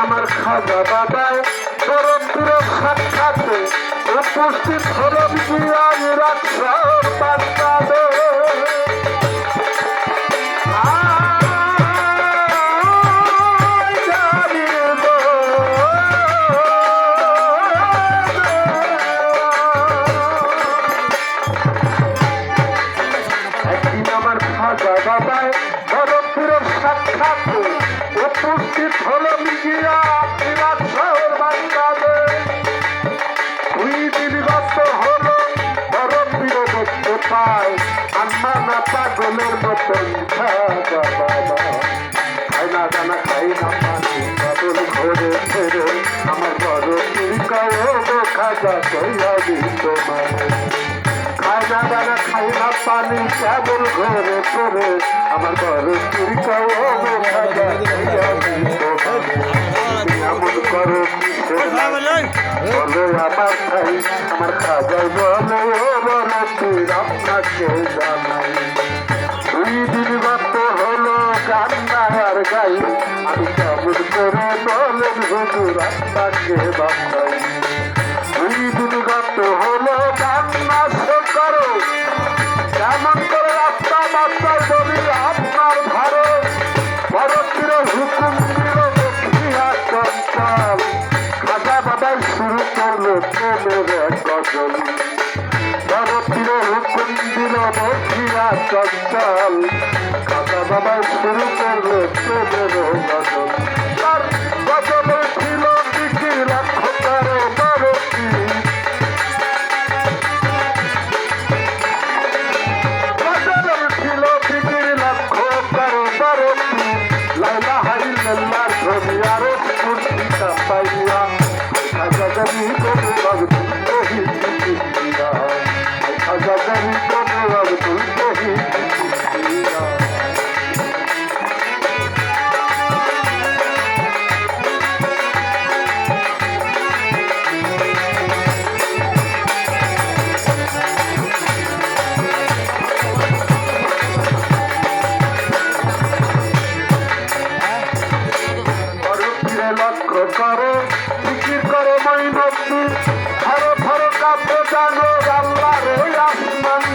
আমার খাজা বাবায় শরৎপুরে সাক্ষাতে উপস্থিত বাচ্চাদের আয় জানির একদিন আমার উপস্থিত হলেন গিয়া বিরাট শহর বাংলাদেশ দুই দিন গত হলো বাবা খাই না জানা, খাই না পানি বাদল ঘরে ফেরে। আমার বড় কইয়া দিত মানে খাজা দানা খাই না পানি কেবল ঘরে ঘরে আমার বড় দিত মানে এমন করো বলো আমার খাজাই বলে বড় পীর আপনাকে জানাই। দুই দিন গত হলো গাই, আমি কেমন করে বলেন, হুজুর, আপনাকে হলো কান্না সে করো। কেমন করে রাস্তা বাচ্চায় বলি আপনার ভারে বড় হুকুম দিল চঞ্চল খাজা বাবাই শুরু করল প্রেমের গজল। বড় হুকুম দিল দক্ষিণা চঞ্চল খাজা বাবাই শুরু করল প্রেমের গজলে। করে লক্ষ্য করো করো মৈনবী ধরো ধরো কাব্য জানো আল্লাহ রে আসমান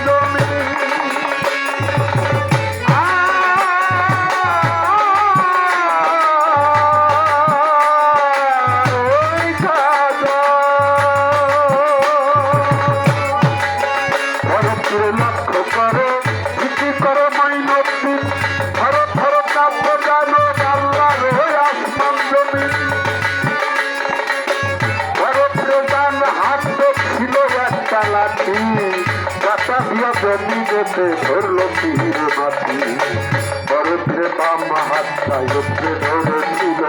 লাঠি বাতা দিয়া জমি যেতে ধরলো পীর মাটি ভরতপুরে বাম হাতটাই উপরে ধরেছিল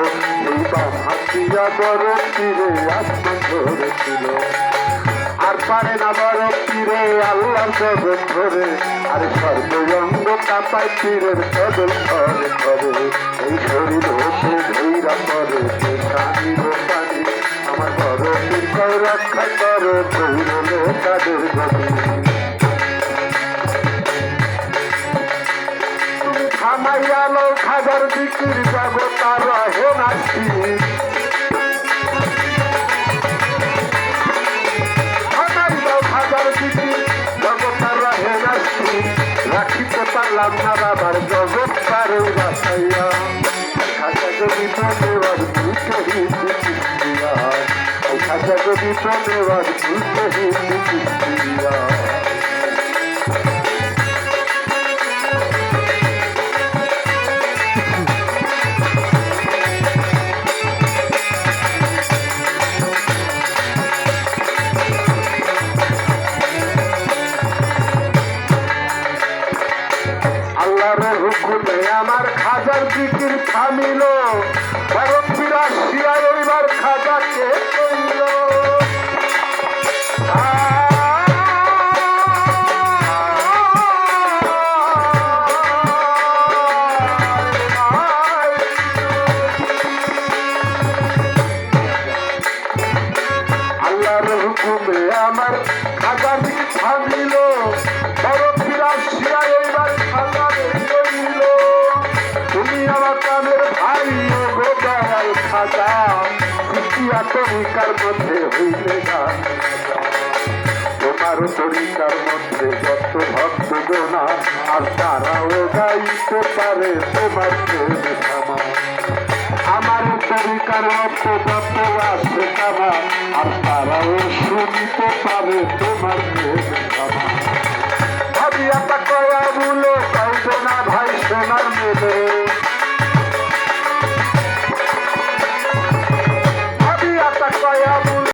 এই বাম হাত দিয়া বড় তীরে আসমান ধরেছিল আর পারে না বড় পীরে আল্লাহ জগৎ ধরে আর সর্বঙ্গ কাপায় পীরের কদল ধরে ধরে এই শরীর হতে ধৈরা পরে পানি আমার কয় রক্ষা করে ধৈরলে তুমি থামাইয়ালো খাজার বিক্রির জগতার রাহে রাখি রাখিতে পারলাম না বাবার জগৎ কারে বাসাইয়া খাজা যদি ধন্যবাদ খাজা যদি ধন্যবাদ বুঝতে আল্লাহর হুকুমে আমার খাজার দিকির থামিল। ভারত ফিরাসিয়া এবার খাজাকে কইল আমার খাজার দিক থামিল। ভারত ফিরাসিয়া তরিকার মধ্যে হইলে গান তোমার তরিকার মধ্যে যত ভক্ত আর তারাও গাইতে পারে তোমার আমার তরিকার যত আছে আর তারাও শুনতে পারে তোমার ভাবিয়া না ভাই, সোনার মেলে